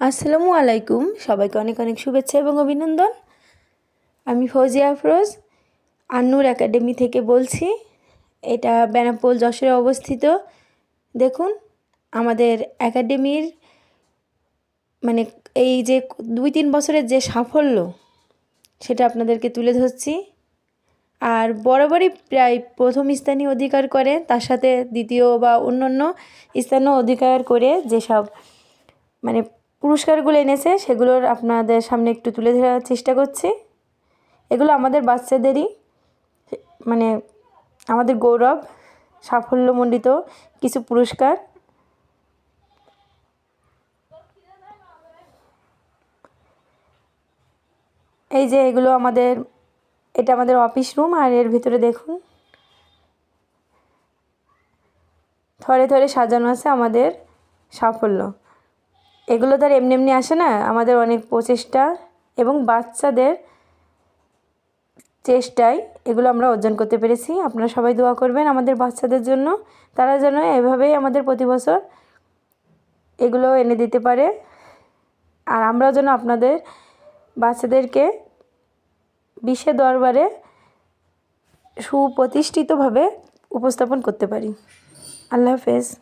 আসসালামু আলাইকুম। সবাইকে অনেক অনেক শুভেচ্ছা এবং অভিনন্দন। আমি ফৌজিয়া আফরোজ, আন্নুর একাডেমি থেকে বলছি। এটা বেনাপোল যশোরে অবস্থিত। দেখুন, আমাদের একাডেমির মানে এই যে দুই তিন বছরের যে সাফল্য, সেটা আপনাদেরকে তুলে ধরছি। আর বরাবরই প্রায় প্রথম স্থানীয় অধিকার করে, তার সাথে দ্বিতীয় বা অন্য অন্য স্থানীয় অধিকার করে যেসব মানে পুরস্কারগুলো এনেছে, সেগুলোর আপনাদের সামনে একটু তুলে ধরার চেষ্টা করছি। এগুলো আমাদের বাচ্চাদেরই মানে আমাদের গৌরব সাফল্যমণ্ডিত কিছু পুরস্কার। এই যে এগুলো আমাদের, এটা আমাদের অফিস রুম আর এর ভিতরে দেখুন। থরে থরে সাজানো আছে আমাদের সাফল্য। এগুলো তো আর এমনি এমনি আসে না। আমাদের অনেক প্রচেষ্টা এবং বাচ্চাদের চেষ্টায় এগুলো আমরা অর্জন করতে পেরেছি। আপনারা সবাই দোয়া করবেন আমাদের বাচ্চাদের জন্য। তারা যেন এভাবেই আমাদের প্রতি বছর এগুলো এনে দিতে পারে। আর আমরাও যেন আপনাদের বাচ্চাদেরকে বিশ্বের দরবারে সুপ্রতিষ্ঠিতভাবে উপস্থাপন করতে পারি। আল্লাহ হাফেজ।